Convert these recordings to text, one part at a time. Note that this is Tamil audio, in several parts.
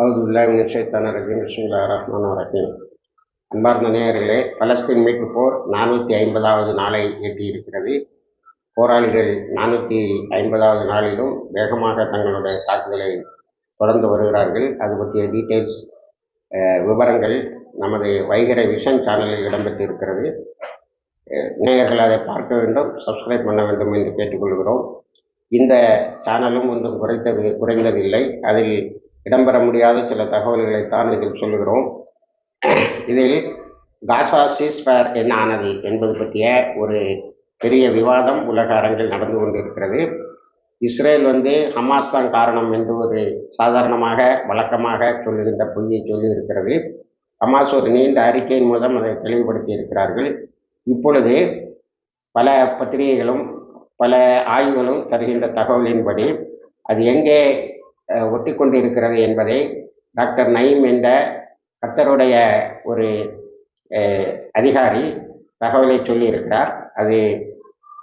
அவுது உல்லாமின் ரஜீம். பிஸ்மில்லா ரஹ்மான் ரஹீம். அன்பார்ந்த நேயர்களே பலஸ்தீன் மீட்பு போர் நானூற்றி ஐம்பதாவது நாளை எட்டியிருக்கிறது. போராளிகள் நானூற்றி ஐம்பதாவது நாளிலும் வேகமாக தங்களுடைய தாக்குதலை தொடர்ந்து வருகிறார்கள். அது பற்றிய டீட்டெயில்ஸ் விவரங்கள் நமது வைகரை விஷன் சேனலில் இடம்பெற்றிருக்கிறது. நேயர்கள் அதை பார்க்க வேண்டும் சப்ஸ்கிரைப் பண்ண வேண்டும் என்று கேட்டுக்கொள்கிறோம். இந்த சேனலும் ஒன்றும் குறைத்தது குறைந்ததில்லை. அதில் இடம்பெற முடியாத சில தகவல்களைத்தான் இதில் சொல்லுகிறோம். இதில் காசா சீஸ்பயர் என்ன ஆனது என்பது பற்றிய ஒரு பெரிய விவாதம் உலக அரங்கில் நடந்து கொண்டிருக்கிறது. இஸ்ரேல் வந்து ஹமாஸ் தான் காரணம் என்று ஒரு சாதாரணமாக வழக்கமாக சொல்லுகின்ற பொய்யை சொல்லி இருக்கிறது ஹமாஸ் ஒரு நீண்ட அறிக்கையின் மூலம் அதை தெளிவுபடுத்தி இருக்கிறார்கள் இப்பொழுது பல பத்திரிகைகளும் பல ஆய்வுகளும் தருகின்ற தகவலின்படி அது எங்கே ஒட்டி கொண்டிருக்கிறது என்பதை டாக்டர் நயீம் என்ற கத்தருடைய ஒரு அதிகாரி தகவலை சொல்லியிருக்கிறார். அது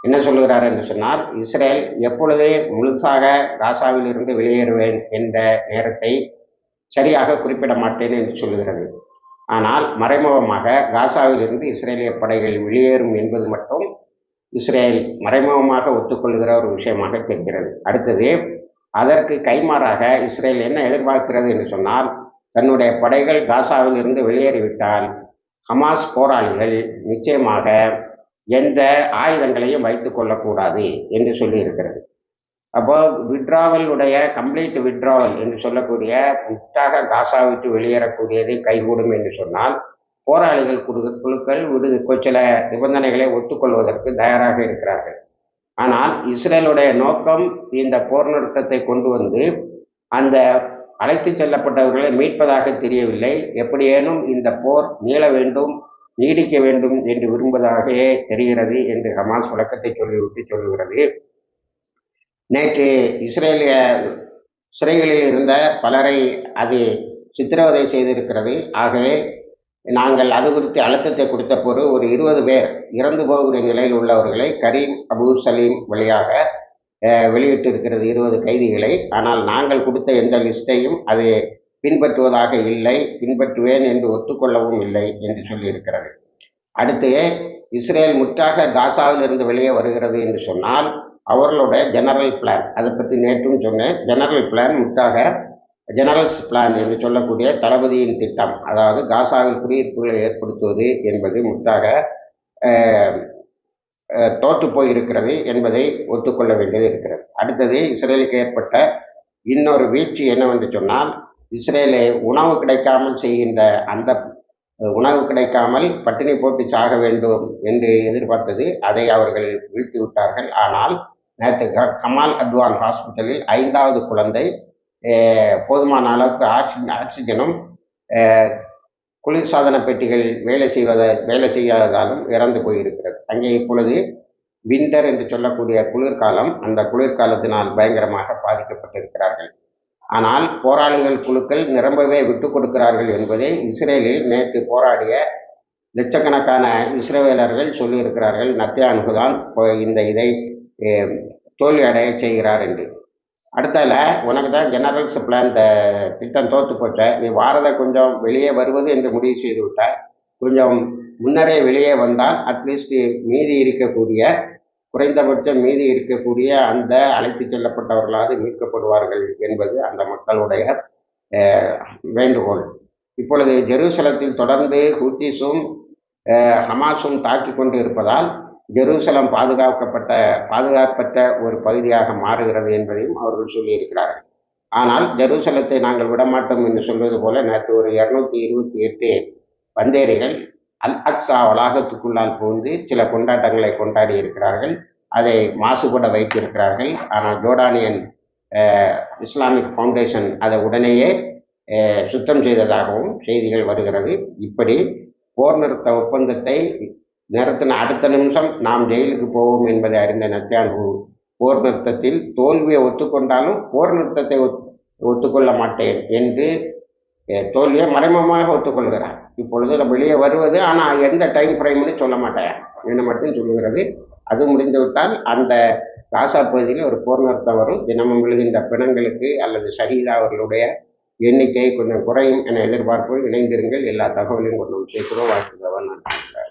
என்ன சொல்லுகிறார் என்று சொன்னால் இஸ்ரேல் எப்பொழுது முழுசாக காசாவில் இருந்து வெளியேறுவேன் என்ற நேரத்தை சரியாக குறிப்பிட மாட்டேன் என்று சொல்லுகிறது. ஆனால் மறைமுகமாக காசாவில் இருந்து இஸ்ரேலிய படைகள் வெளியேறும் என்பது மட்டும் இஸ்ரேல் மறைமுகமாக ஒத்துக்கொள்கிற ஒரு விஷயமாக தெரிகிறது. அடுத்தது அதற்கு கைமாறாக இஸ்ரேல் என்ன எதிர்பார்க்கிறது என்று சொன்னால் தன்னுடைய படைகள் காசாவில் இருந்து வெளியேறிவிட்டால் ஹமாஸ் போராளிகள் நிச்சயமாக எந்த ஆயுதங்களையும் வைத்துக் கொள்ளக்கூடாது என்று சொல்லியிருக்கிறது. அப்போ விட்ராவலுடைய கம்ப்ளீட் விட்ராவல் என்று சொல்லக்கூடிய முற்றாக காசா விட்டு வெளியேறக்கூடியது கைகூடும் என்று சொன்னால் போராளிகள் குழு குழுக்கள் விடு சில நிபந்தனைகளை ஒத்துக்கொள்வதற்கு தயாராக இருக்கிறார்கள். ஆனால் இஸ்ரேலுடைய நோக்கம் இந்த போர் நிறுத்தத்தை கொண்டு வந்து அந்த அழைத்து செல்லப்பட்டவர்களை மீட்பதாக தெரியவில்லை. எப்படியேனும் இந்த போர் நீள வேண்டும் நீடிக்க வேண்டும் என்று விரும்புவதாகவே தெரிகிறது என்று ஹமாஸ் விளக்கத்தை சொல்லிவிட்டு சொல்லுகிறது. நேற்று இஸ்ரேலிய சிறைகளில் இருந்த பலரை அது சித்திரவதை செய்திருக்கிறது. ஆகவே நாங்கள் அது குறித்து அழுத்தத்தை கொடுத்த போது ஒரு இருபது பேர் இறந்து போகிற நிலையில் உள்ளவர்களை கரீம் அபு சலீம் வழியாக வெளியிட்டு இருக்கிறது இருபது கைதிகளை. ஆனால் நாங்கள் கொடுத்த எந்த லிஸ்ட்டையும் அது பின்பற்றுவதாக இல்லை பின்பற்றுவேன் என்று ஒத்துக்கொள்ளவும் இல்லை என்று சொல்லியிருக்கிறது. அடுத்து இஸ்ரேல் முற்றாக காசாவில் இருந்து வெளியே வருகிறது என்று சொன்னால் அவர்களுடைய ஜெனரல் பிளான் அதை பற்றி நேற்றும் சொன்னேன். ஜெனரல் பிளான் முற்றாக ஜெனரல்ஸ் பிளான் என்று சொல்லக்கூடிய தளபதியின் திட்டம் அதாவது காசாவில் குடியிருப்புகளை ஏற்படுத்துவது என்பது முற்றாக தோற்று போயிருக்கிறது என்பதை ஒத்துக்கொள்ள வேண்டியது இருக்கிறது. அடுத்தது இஸ்ரேலுக்கு ஏற்பட்ட இன்னொரு வீழ்ச்சி என்னவென்று சொன்னால் இஸ்ரேலை உணவு கிடைக்காமல் செய்கின்ற அந்த உணவு கிடைக்காமல் பட்டினி போட்டு சாக வேண்டும் என்று எதிர்பார்த்தது அதை அவர்கள் வீழ்த்தி விட்டார்கள் ஆனால் நேற்று க- கமால் அத்வான் ஹாஸ்பிட்டலில் ஐந்தாவது குழந்தை போதுமான அளவுக்கு ஆக்சி ஆக்சிஜனும் குளிர்சாதன பெட்டிகள் வேலை செய்வத வேலை செய்யாததாலும் இறந்து போயிருக்கிறது. அங்கே இப்பொழுது விண்டர் என்று சொல்லக்கூடிய குளிர்காலம் அந்த குளிர்காலத்தினால் பயங்கரமாக பாதிக்கப்பட்டிருக்கிறார்கள். ஆனால் போராளிகள் குழுக்கள் நிரம்பவே விட்டு கொடுக்கிறார்கள் என்பதை இஸ்ரேலில் நேற்று போராடிய லட்சக்கணக்கான இஸ்ரேலர்கள் சொல்லியிருக்கிறார்கள். நத்தியானுகுதான் இந்த இதை தோல்வி அடைய செய்கிறார் என்று. அடுத்தால உனக்கு தான் ஜெனரல்ஸ் பிளான் திட்டம் தோற்று போட்ட நீ வாரதை கொஞ்சம் வெளியே வருவது என்று முடிவு செய்து விட்டாய். கொஞ்சம் முன்னரே வெளியே வந்தால் அட்லீஸ்ட் மீதி இருக்கக்கூடிய குறைந்தபட்சம் மீதி இருக்கக்கூடிய அந்த அழைத்து செல்லப்பட்டவர்களாவது மீட்கப்படுவார்கள் என்பது அந்த மக்களுடைய வேண்டுகோள். இப்பொழுது ஜெருசலத்தில் தொடர்ந்து ஹூத்திஸும் ஹமாஸும் தாக்கி கொண்டு இருப்பதால் ஜெருசலம் பாதுகாக்கப்பட்ட பாதுகாப்பற்ற ஒரு பகுதியாக மாறுகிறது என்பதையும் அவர்கள் சொல்லியிருக்கிறார்கள். ஆனால் ஜெருசலத்தை நாங்கள் விடமாட்டோம் என்று சொல்வது போல நேற்று ஒரு இருநூத்தி இருபத்தி எட்டு வந்தேரிகள் அல் அக்ஸா வளாகத்துக்குள்ளால் புகுந்து சில கொண்டாட்டங்களை கொண்டாடி இருக்கிறார்கள். அதை மாசுபட வைத்திருக்கிறார்கள். ஆனால் ஜோர்டானியன் இஸ்லாமிக் ஃபவுண்டேஷன் அதை உடனேயே சுத்தம் செய்ததாகவும் செய்திகள் வருகிறது. இப்படி போர் நிறுத்த ஒப்பந்தத்தை நேரத்தின் அடுத்த நிமிஷம் நாம் ஜெயிலுக்கு போவோம் என்பதை அறிந்த நத்தியான்கு போர் நிறுத்தத்தில் தோல்வியை ஒத்துக்கொண்டாலும் போர் நிறுத்தத்தை ஒத் ஒத்துக்கொள்ள மாட்டேன் என்று தோல்வியை மறைமுகமாக ஒத்துக்கொள்கிறார். இப்பொழுது நம்ம வெளியே வருவது ஆனால் எந்த டைம் ஃப்ரேம்னு சொல்ல மாட்டேன் என்று மட்டும் சொல்லுகிறது. அது முடிந்துவிட்டால் அந்த காசா பகுதியில் ஒரு போர் நிறுத்தம் வரும். தினமும் விழுகின்ற பிணங்களுக்கு அல்லது ஷஹீதா அவர்களுடைய எண்ணிக்கை கொஞ்சம் குறையும் என எதிர்பார்ப்பு இணைந்திருங்கள். எல்லா தகவலையும் கொண்டு சேர்க்கிறோம். வாழ்த்துக்கிறவன் நன்றி